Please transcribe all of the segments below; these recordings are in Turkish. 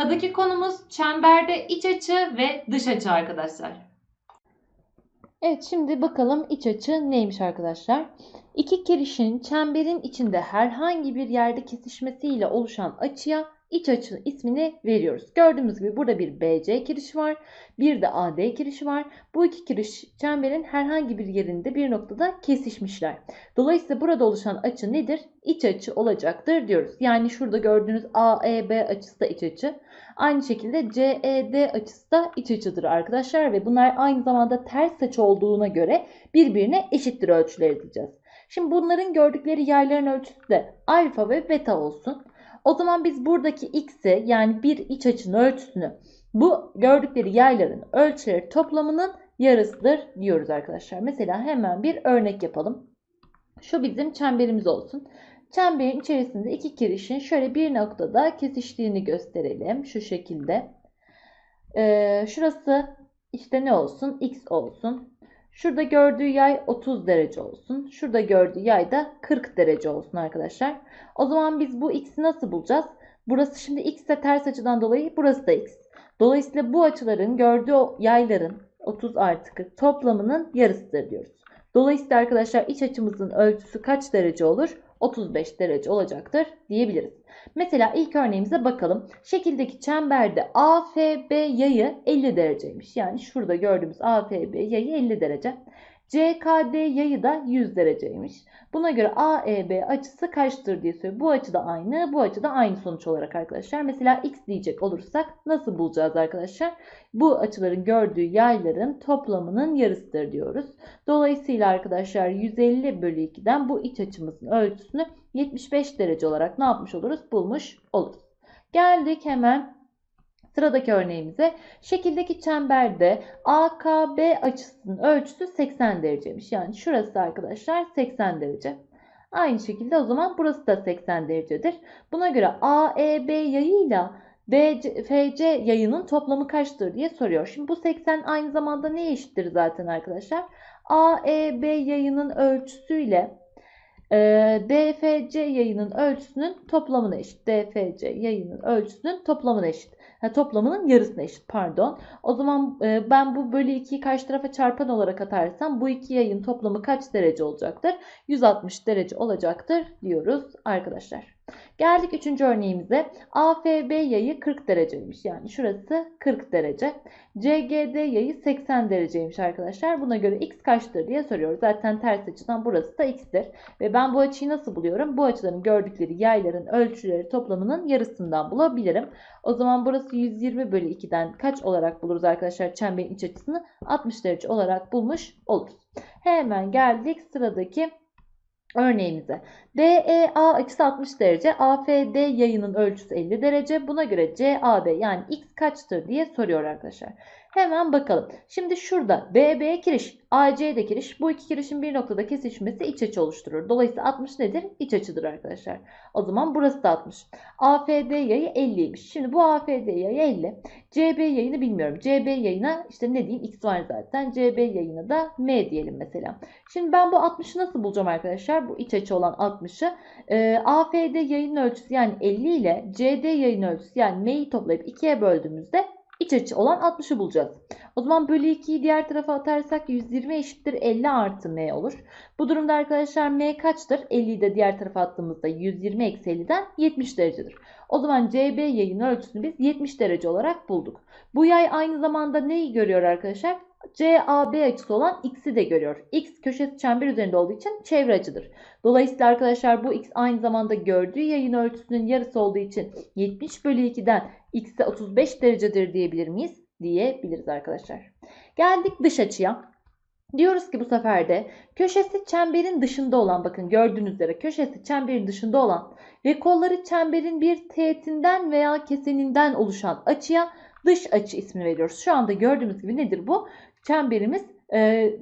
Sıradaki konumuz çemberde iç açı ve dış açı arkadaşlar. Evet şimdi bakalım iç açı neymiş arkadaşlar? İki kirişin çemberin içinde herhangi bir yerde kesişmesiyle oluşan açıya iç açı ismini veriyoruz. Gördüğümüz gibi burada bir BC kirişi var. Bir de AD kirişi var. Bu iki kiriş çemberin herhangi bir yerinde bir noktada kesişmişler. Dolayısıyla burada oluşan açı nedir? İç açı olacaktır diyoruz. Yani şurada gördüğünüz AEB açısı da iç açı. Aynı şekilde CED açısı da iç açıdır arkadaşlar ve bunlar aynı zamanda ters açı olduğuna göre birbirine eşittir ölçüleri diyeceğiz. Şimdi bunların gördükleri yerlerin ölçüsü de alfa ve beta olsun. O zaman biz buradaki x'i yani bir iç açının ölçüsünü bu gördükleri yayların ölçüleri toplamının yarısıdır diyoruz arkadaşlar. Mesela hemen bir örnek yapalım. Şu bizim çemberimiz olsun. Çemberin içerisinde iki kirişin şöyle bir noktada kesiştiğini gösterelim. Şu şekilde. Ee, şurası işte ne olsun? X olsun. Şurada gördüğü yay 30 derece olsun. Şurada gördüğü yay da 40 derece olsun arkadaşlar. O zaman biz bu x'i nasıl bulacağız? Burası şimdi x de ters açıdan dolayı burası da x. Dolayısıyla bu açıların gördüğü yayların 30 artı 40 toplamının yarısıdır diyoruz. Dolayısıyla arkadaşlar iç açımızın ölçüsü kaç derece olur? 35 derece olacaktır diyebiliriz. Mesela ilk örneğimize bakalım. Şekildeki çemberde AFB yayı 50 dereceymiş. Yani şurada gördüğümüz AFB yayı 50 derece. CKD yayı da 100 dereceymiş. Buna göre AEB açısı kaçtır diye soruyor. Bu açı da aynı, bu açı da aynı sonuç olarak arkadaşlar. Mesela x diyecek olursak nasıl bulacağız arkadaşlar? Bu açıların gördüğü yayların toplamının yarısıdır diyoruz. Dolayısıyla arkadaşlar 150 bölü 2'den bu iç açımızın ölçüsünü 75 derece olarak ne yapmış oluruz? Bulmuş oluruz. Geldik hemen Sıradaki örneğimize şekildeki çemberde AKB açısının ölçüsü 80 dereceymiş. Yani şurası arkadaşlar 80 derece. Aynı şekilde o zaman burası da 80 derecedir. Buna göre AEB yayıyla BFC yayının toplamı kaçtır diye soruyor. Şimdi bu 80 aynı zamanda neye eşittir zaten arkadaşlar? AEB yayının ölçüsüyle e, DFC yayının ölçüsünün toplamına eşit. DFC yayının ölçüsünün toplamına eşit. Ha, toplamının yarısına eşit pardon. O zaman e, ben bu bölü 2'yi karşı tarafa çarpan olarak atarsam bu iki yayın toplamı kaç derece olacaktır? 160 derece olacaktır diyoruz arkadaşlar. Geldik üçüncü örneğimize. AFB yayı 40 dereceymiş. Yani şurası 40 derece. CGD yayı 80 dereceymiş arkadaşlar. Buna göre x kaçtır diye soruyoruz. Zaten ters açıdan burası da x'tir. Ve ben bu açıyı nasıl buluyorum? Bu açıların gördükleri yayların ölçüleri toplamının yarısından bulabilirim. O zaman burası 120 bölü 2'den kaç olarak buluruz arkadaşlar çemberin iç açısını? 60 derece olarak bulmuş oluruz. Hemen geldik sıradaki Örneğimize DEA açısı 60 derece, AFD yayının ölçüsü 50 derece. Buna göre CAB yani x kaçtır diye soruyor arkadaşlar. Hemen bakalım. Şimdi şurada BB kiriş, AC de kiriş. Bu iki kirişin bir noktada kesişmesi iç açı oluşturur. Dolayısıyla 60 nedir? İç açıdır arkadaşlar. O zaman burası da 60. AFD yayı 50'ymiş. Şimdi bu AFD yayı 50. CB yayını bilmiyorum. CB yayına işte ne diyeyim? X var zaten. CB yayına da M diyelim mesela. Şimdi ben bu 60'ı nasıl bulacağım arkadaşlar? Bu iç açı olan 60'ı. E, AFD yayının ölçüsü yani 50 ile CD yayın ölçüsü yani M'yi toplayıp 2'ye böldüğümüzde iç açı olan 60'ı bulacağız. O zaman bölü 2'yi diğer tarafa atarsak 120 eşittir 50 artı m olur. Bu durumda arkadaşlar m kaçtır? 50'yi de diğer tarafa attığımızda 120 eksi 50'den 70 derecedir. O zaman CB yayın ölçüsünü biz 70 derece olarak bulduk. Bu yay aynı zamanda neyi görüyor arkadaşlar? CAB açısı olan x'i de görüyor. X köşesi çember üzerinde olduğu için çevre açıdır. Dolayısıyla arkadaşlar bu x aynı zamanda gördüğü yayın ölçüsünün yarısı olduğu için 70 bölü 2'den x'e 35 derecedir diyebilir miyiz? Diyebiliriz arkadaşlar. Geldik dış açıya. Diyoruz ki bu sefer de köşesi çemberin dışında olan bakın gördüğünüz üzere köşesi çemberin dışında olan ve kolları çemberin bir teğetinden veya keseninden oluşan açıya dış açı ismini veriyoruz. Şu anda gördüğümüz gibi nedir bu? Çemberimiz e,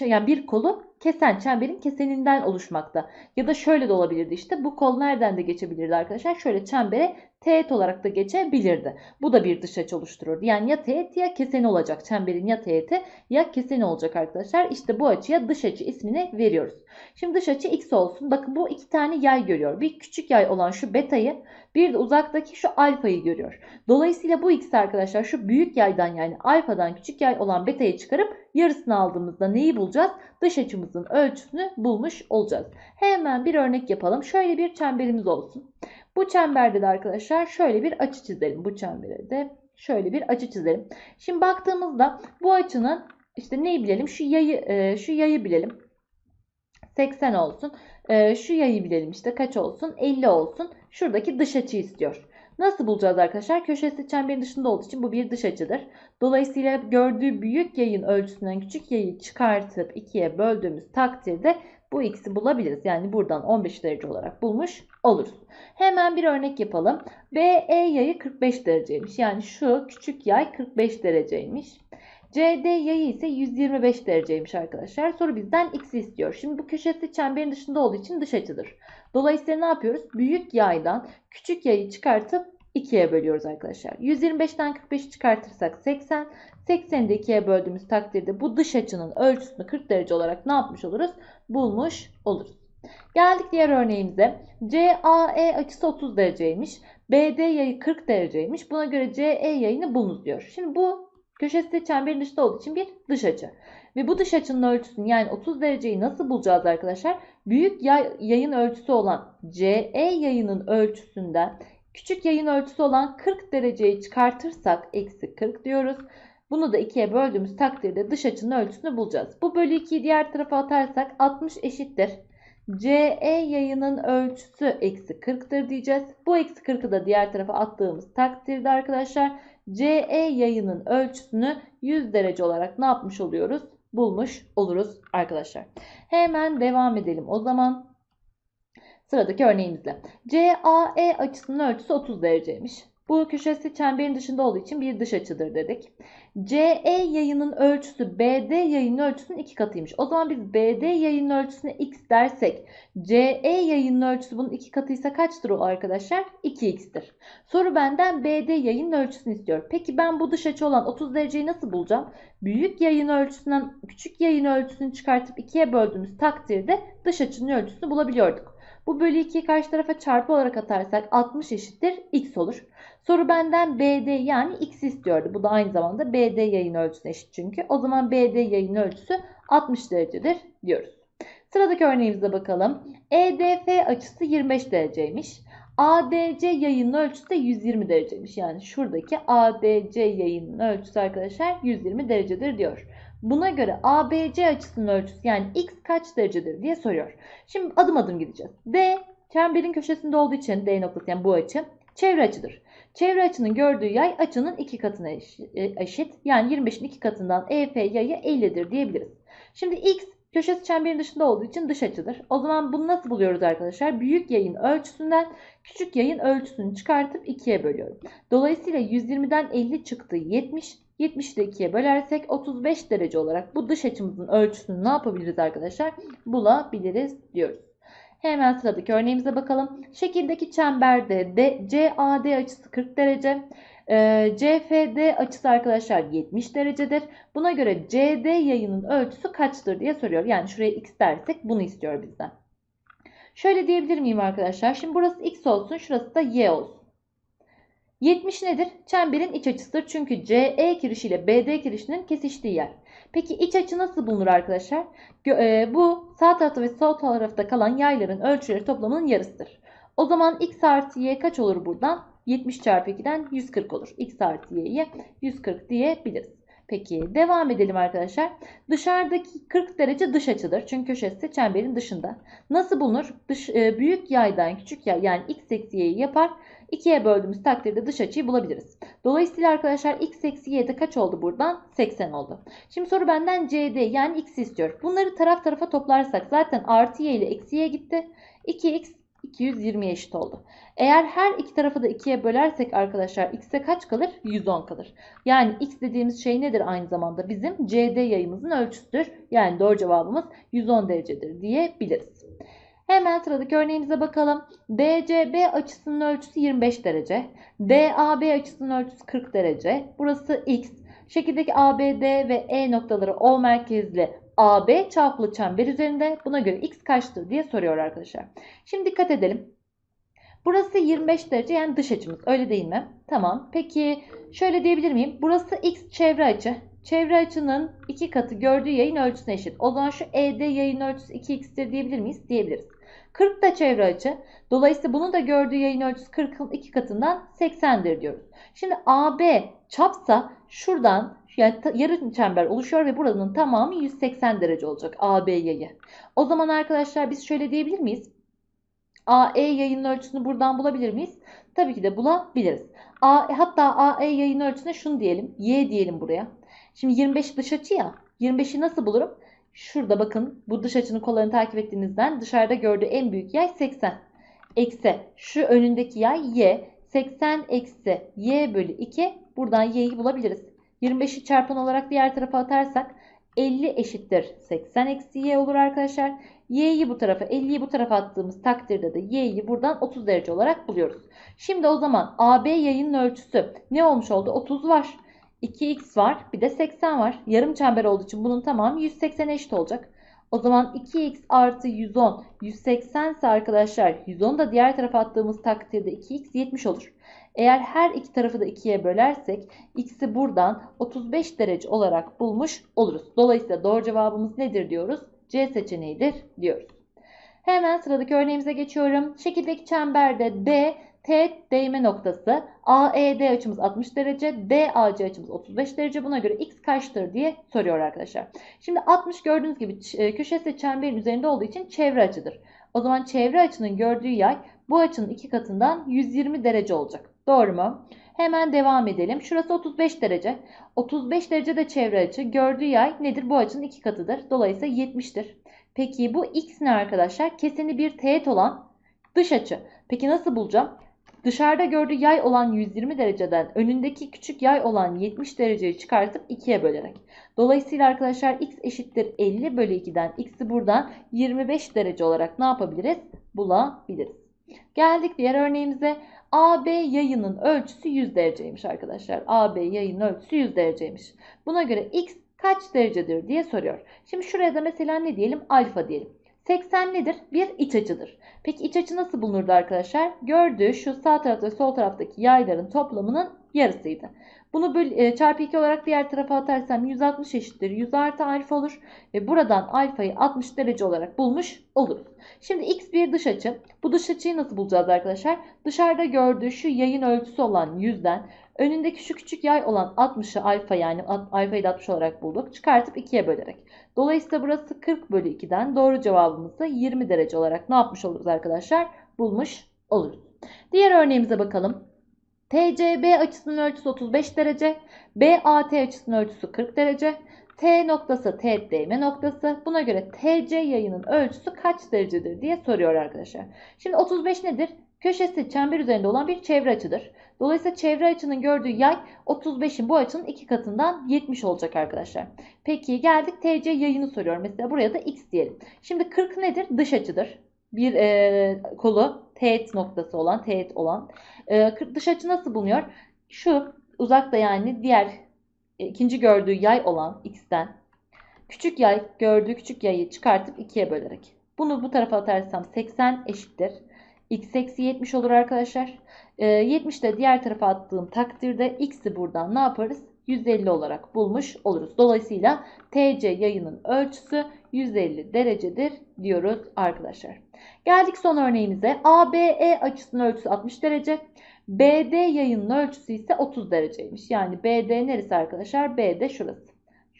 yani bir kolu kesen çemberin keseninden oluşmakta. Ya da şöyle de olabilirdi işte bu kol nereden de geçebilirdi arkadaşlar? Şöyle çembere teğet olarak da geçebilirdi. Bu da bir dış açı oluştururdu. Yani ya teğet ya keseni olacak. Çemberin ya teğeti ya keseni olacak arkadaşlar. İşte bu açıya dış açı ismini veriyoruz. Şimdi dış açı x olsun. Bakın bu iki tane yay görüyor. Bir küçük yay olan şu beta'yı bir de uzaktaki şu alfayı görüyor. Dolayısıyla bu ikisi arkadaşlar şu büyük yaydan yani alfadan küçük yay olan beta'yı çıkarıp yarısını aldığımızda neyi bulacağız? Dış açımızın ölçüsünü bulmuş olacağız. Hemen bir örnek yapalım. Şöyle bir çemberimiz olsun. Bu çemberde de arkadaşlar şöyle bir açı çizelim. Bu çembere de şöyle bir açı çizelim. Şimdi baktığımızda bu açının işte neyi bilelim? Şu yayı e, şu yayı bilelim. 80 olsun. E, şu yayı bilelim işte kaç olsun? 50 olsun. Şuradaki dış açı istiyor. Nasıl bulacağız arkadaşlar? Köşesi çemberin dışında olduğu için bu bir dış açıdır. Dolayısıyla gördüğü büyük yayın ölçüsünden küçük yayı çıkartıp ikiye böldüğümüz takdirde bu x'i bulabiliriz. Yani buradan 15 derece olarak bulmuş oluruz. Hemen bir örnek yapalım. BE yayı 45 dereceymiş. Yani şu küçük yay 45 dereceymiş. CD yayı ise 125 dereceymiş arkadaşlar. Soru bizden x'i istiyor. Şimdi bu köşesi çemberin dışında olduğu için dış açıdır. Dolayısıyla ne yapıyoruz? Büyük yaydan küçük yayı çıkartıp 2'ye bölüyoruz arkadaşlar. 125'ten 45'i çıkartırsak 80. 80'i de 2'ye böldüğümüz takdirde bu dış açının ölçüsünü 40 derece olarak ne yapmış oluruz? Bulmuş oluruz. Geldik diğer örneğimize. CAE açısı 30 dereceymiş. BD yayı 40 dereceymiş. Buna göre CE yayını bulunuz diyor. Şimdi bu köşesi de çemberin dışında olduğu için bir dış açı. Ve bu dış açının ölçüsünü yani 30 dereceyi nasıl bulacağız arkadaşlar? Büyük yay, yayın ölçüsü olan CE yayının ölçüsünden küçük yayın ölçüsü olan 40 dereceyi çıkartırsak eksi 40 diyoruz. Bunu da ikiye böldüğümüz takdirde dış açının ölçüsünü bulacağız. Bu bölü 2'yi diğer tarafa atarsak 60 eşittir. CE yayının ölçüsü eksi 40'tır diyeceğiz. Bu eksi 40'ı da diğer tarafa attığımız takdirde arkadaşlar CE yayının ölçüsünü 100 derece olarak ne yapmış oluyoruz? Bulmuş oluruz arkadaşlar. Hemen devam edelim o zaman. Sıradaki örneğimizle. CAE açısının ölçüsü 30 dereceymiş. Bu köşesi çemberin dışında olduğu için bir dış açıdır dedik. CE yayının ölçüsü BD yayının ölçüsünün iki katıymış. O zaman biz BD yayının ölçüsüne x dersek CE yayının ölçüsü bunun iki katıysa kaçtır o arkadaşlar? 2x'tir. Soru benden BD yayının ölçüsünü istiyor. Peki ben bu dış açı olan 30 dereceyi nasıl bulacağım? Büyük yayın ölçüsünden küçük yayın ölçüsünü çıkartıp ikiye böldüğümüz takdirde dış açının ölçüsünü bulabiliyorduk. Bu bölü 2'yi karşı tarafa çarpı olarak atarsak 60 eşittir x olur. Soru benden BD yani x istiyordu. Bu da aynı zamanda BD yayın ölçüsüne eşit çünkü. O zaman BD yayın ölçüsü 60 derecedir diyoruz. Sıradaki örneğimize bakalım. EDF açısı 25 dereceymiş. ADC yayının ölçüsü de 120 dereceymiş. Yani şuradaki ADC yayının ölçüsü arkadaşlar 120 derecedir diyor. Buna göre ABC açısının ölçüsü yani x kaç derecedir diye soruyor. Şimdi adım adım gideceğiz. D çemberin köşesinde olduğu için D noktası yani bu açı çevre açıdır. Çevre açının gördüğü yay açının iki katına eşit. Yani 25'in iki katından EF yayı 50'dir diyebiliriz. Şimdi x köşesi çemberin dışında olduğu için dış açıdır. O zaman bunu nasıl buluyoruz arkadaşlar? Büyük yayın ölçüsünden küçük yayın ölçüsünü çıkartıp 2'ye bölüyorum. Dolayısıyla 120'den 50 çıktı 70. 70'i de 2'ye bölersek 35 derece olarak bu dış açımızın ölçüsünü ne yapabiliriz arkadaşlar? Bulabiliriz diyoruz. Hemen sıradaki örneğimize bakalım. Şekildeki çemberde de CAD açısı 40 derece. E, CFD açısı arkadaşlar 70 derecedir. Buna göre CD yayının ölçüsü kaçtır diye soruyor. Yani şuraya x dersek bunu istiyor bizden. Şöyle diyebilir miyim arkadaşlar? Şimdi burası x olsun, şurası da y olsun. 70 nedir? Çemberin iç açısıdır. Çünkü CE kirişi ile BD kirişinin kesiştiği yer. Peki iç açı nasıl bulunur arkadaşlar? E, bu sağ tarafta ve sol tarafta kalan yayların ölçüleri toplamının yarısıdır. O zaman x artı y kaç olur buradan? 70 çarpı 2'den 140 olur. x artı y'ye 140 diyebiliriz. Peki devam edelim arkadaşlar. Dışarıdaki 40 derece dış açıdır. Çünkü köşesi çemberin dışında. Nasıl bulunur? Dış, e, büyük yaydan küçük yay yani x eksi y'yi yapar. 2'ye böldüğümüz takdirde dış açıyı bulabiliriz. Dolayısıyla arkadaşlar x eksi y'de kaç oldu buradan? 80 oldu. Şimdi soru benden cd yani x istiyor. Bunları taraf tarafa toplarsak zaten artı y ile eksi y gitti. 2x 220 eşit oldu. Eğer her iki tarafı da 2'ye bölersek arkadaşlar x'e kaç kalır? 110 kalır. Yani x dediğimiz şey nedir aynı zamanda? Bizim CD yayımızın ölçüsüdür. Yani doğru cevabımız 110 derecedir diyebiliriz. Hemen sıradaki örneğimize bakalım. DCB açısının ölçüsü 25 derece. DAB açısının ölçüsü 40 derece. Burası X. Şekildeki ABD ve E noktaları O merkezli AB çaplı çember üzerinde. Buna göre X kaçtır diye soruyor arkadaşlar. Şimdi dikkat edelim. Burası 25 derece yani dış açımız. Öyle değil mi? Tamam. Peki şöyle diyebilir miyim? Burası X çevre açı. Çevre açının iki katı gördüğü yayın ölçüsüne eşit. O zaman şu ED yayın ölçüsü 2x'tir diyebilir miyiz? Diyebiliriz. 40 da çevre açı. Dolayısıyla bunun da gördüğü yayın ölçüsü 40'ın iki katından 80'dir diyoruz. Şimdi AB çapsa şuradan yani yarı çember oluşuyor ve buranın tamamı 180 derece olacak AB yayı. O zaman arkadaşlar biz şöyle diyebilir miyiz? AE yayının ölçüsünü buradan bulabilir miyiz? Tabii ki de bulabiliriz. A, hatta AE yayın ölçüsüne şunu diyelim. Y diyelim buraya. Şimdi 25 dış açı ya. 25'i nasıl bulurum? Şurada bakın bu dış açının kollarını takip ettiğinizden dışarıda gördüğü en büyük yay 80. Eksi şu önündeki yay y. 80 eksi y bölü 2. Buradan y'yi bulabiliriz. 25'i çarpan olarak diğer tarafa atarsak 50 eşittir 80 eksi y olur arkadaşlar. Y'yi bu tarafa 50'yi bu tarafa attığımız takdirde de y'yi buradan 30 derece olarak buluyoruz. Şimdi o zaman AB yayının ölçüsü ne olmuş oldu? 30 var. 2x var. Bir de 80 var. Yarım çember olduğu için bunun tamamı 180 eşit olacak. O zaman 2x artı 110 180 ise arkadaşlar 110 da diğer tarafa attığımız takdirde 2x 70 olur. Eğer her iki tarafı da 2'ye bölersek x'i buradan 35 derece olarak bulmuş oluruz. Dolayısıyla doğru cevabımız nedir diyoruz? C seçeneğidir diyoruz. Hemen sıradaki örneğimize geçiyorum. Şekildeki çemberde D teğet değme noktası AED açımız 60 derece, DAC açımız 35 derece. Buna göre x kaçtır diye soruyor arkadaşlar. Şimdi 60 gördüğünüz gibi e, köşesi çemberin üzerinde olduğu için çevre açıdır. O zaman çevre açının gördüğü yay bu açının iki katından 120 derece olacak. Doğru mu? Hemen devam edelim. Şurası 35 derece. 35 derece de çevre açı. Gördüğü yay nedir? Bu açının iki katıdır. Dolayısıyla 70'tir. Peki bu x ne arkadaşlar? Keseni bir teğet olan dış açı. Peki nasıl bulacağım? Dışarıda gördüğü yay olan 120 dereceden önündeki küçük yay olan 70 dereceyi çıkartıp 2'ye bölerek. Dolayısıyla arkadaşlar x eşittir 50 bölü 2'den x'i buradan 25 derece olarak ne yapabiliriz? Bulabiliriz. Geldik diğer örneğimize. AB yayının ölçüsü 100 dereceymiş arkadaşlar. AB yayının ölçüsü 100 dereceymiş. Buna göre x kaç derecedir diye soruyor. Şimdi şuraya da mesela ne diyelim? Alfa diyelim. 80 nedir? Bir iç açıdır. Peki iç açı nasıl bulunurdu arkadaşlar? Gördüğü şu sağ tarafta ve sol taraftaki yayların toplamının yarısıydı. Bunu e, çarpı 2 olarak diğer tarafa atarsam 160 eşittir. 100 artı alfa olur. Ve buradan alfayı 60 derece olarak bulmuş oluruz. Şimdi x bir dış açı. Bu dış açıyı nasıl bulacağız arkadaşlar? Dışarıda gördüğü şu yayın ölçüsü olan 100'den önündeki şu küçük yay olan 60'ı alfa yani alfayı da 60 olarak bulduk. Çıkartıp 2'ye bölerek. Dolayısıyla burası 40 bölü 2'den doğru cevabımızı 20 derece olarak ne yapmış oluruz arkadaşlar? Bulmuş oluruz. Diğer örneğimize bakalım. TCB açısının ölçüsü 35 derece. BAT açısının ölçüsü 40 derece. T noktası değme noktası. Buna göre TC yayının ölçüsü kaç derecedir diye soruyor arkadaşlar. Şimdi 35 nedir? Köşesi çember üzerinde olan bir çevre açıdır. Dolayısıyla çevre açının gördüğü yay 35'in bu açının iki katından 70 olacak arkadaşlar. Peki geldik TC yayını soruyor. Mesela buraya da x diyelim. Şimdi 40 nedir? Dış açıdır. Bir e, kolu teğet noktası olan, teğet olan. E, 40 dış açı nasıl bulunuyor? Şu uzakta yani diğer e, ikinci gördüğü yay olan x'ten küçük yay gördüğü küçük yayı çıkartıp 2'ye bölerek. Bunu bu tarafa atarsam 80 eşittir. X eksi 70 olur arkadaşlar. E, 70 de diğer tarafa attığım takdirde x'i buradan ne yaparız? 150 olarak bulmuş oluruz. Dolayısıyla TC yayının ölçüsü 150 derecedir diyoruz arkadaşlar. Geldik son örneğimize. ABE açısının ölçüsü 60 derece. BD yayının ölçüsü ise 30 dereceymiş. Yani BD neresi arkadaşlar? BD şurası.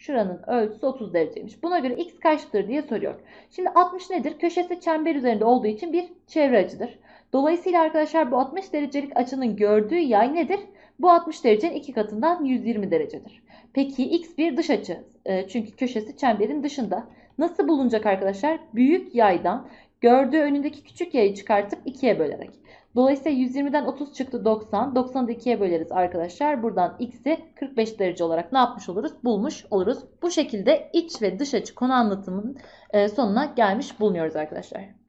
Şuranın ölçüsü 30 dereceymiş. Buna göre x kaçtır diye soruyor. Şimdi 60 nedir? Köşesi çember üzerinde olduğu için bir çevre açıdır. Dolayısıyla arkadaşlar bu 60 derecelik açının gördüğü yay nedir? Bu 60 derecenin iki katından 120 derecedir. Peki x bir dış açı. E, çünkü köşesi çemberin dışında. Nasıl bulunacak arkadaşlar? Büyük yaydan gördüğü önündeki küçük yayı çıkartıp 2'ye bölerek. Dolayısıyla 120'den 30 çıktı 90. 90'ı da 2'ye böleriz arkadaşlar. Buradan x'i 45 derece olarak ne yapmış oluruz? Bulmuş oluruz. Bu şekilde iç ve dış açı konu anlatımının e, sonuna gelmiş bulunuyoruz arkadaşlar.